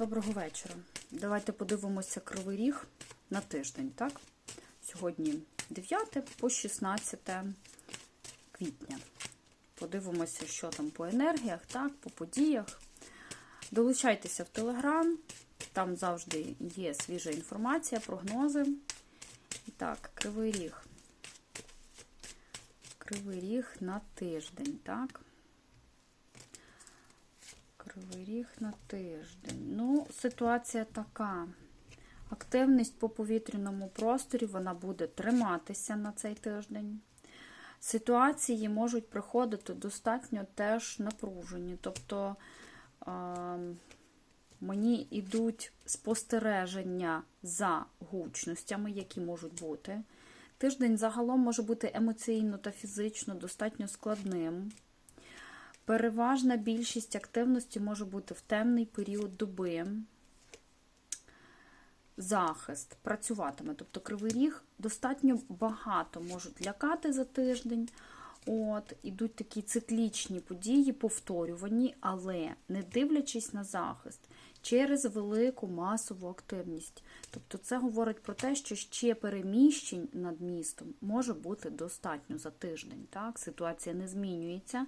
Доброго вечора. Давайте подивимося кривий ріг на тиждень, так? Сьогодні 9 по 16 квітня. Подивимося, що там по енергіях, так, по подіях. Долучайтеся в Телеграм, там завжди є свіжа інформація, прогнози. І так, кривий ріг. Кривий ріг на тиждень, так? Кривий ріг на тиждень. Ну, ситуація така. Активність по повітряному просторі вона буде триматися на цей тиждень. Ситуації можуть приходити достатньо теж напружені. Тобто мені йдуть спостереження за гучностями, які можуть бути. Тиждень загалом може бути емоційно та фізично достатньо складним. Переважна більшість активності може бути в темний період доби. Захист працюватиме. Тобто кривий ріг достатньо багато можуть лякати за тиждень. От, Ідуть такі циклічні події, повторювані, але не дивлячись на захист через велику масову активність. Тобто це говорить про те, що ще переміщень над містом може бути достатньо за тиждень. Так? Ситуація не змінюється.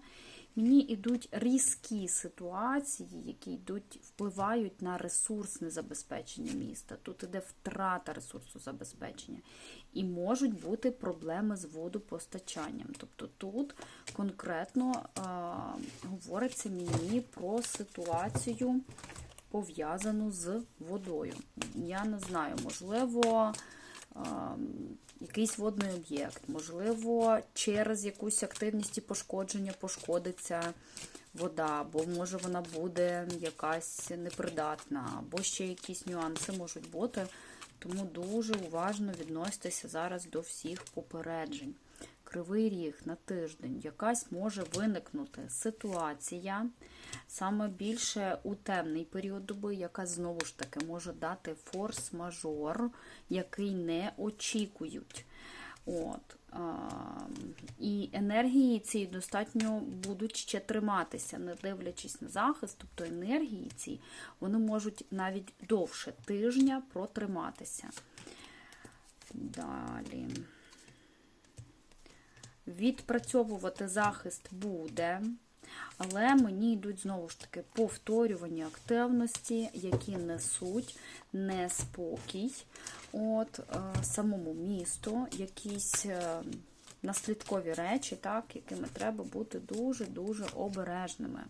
Мені йдуть різкі ситуації, які йдуть, впливають на ресурсне забезпечення міста. Тут іде втрата ресурсу забезпечення. І можуть бути проблеми з водопостачанням. Тобто тут конкретно е, говориться мені про ситуацію, пов'язану з водою. Я не знаю, можливо. Е, якийсь водний об'єкт, можливо, через якусь активність і пошкодження пошкодиться вода, або може вона буде якась непридатна, або ще якісь нюанси можуть бути. Тому дуже уважно відноситися зараз до всіх попереджень. Кривий ріг на тиждень, якась може виникнути ситуація, саме більше у темний період доби, яка знову ж таки може дати форс-мажор, який не очікують. От. І енергії ці достатньо будуть ще триматися, не дивлячись на захист, тобто енергії ці вони можуть навіть довше тижня протриматися. Далі. Відпрацьовувати захист буде, але мені йдуть знову ж таки повторювані активності, які несуть неспокій от е, самому місту, якісь е, наслідкові речі, так, якими треба бути дуже-дуже обережними.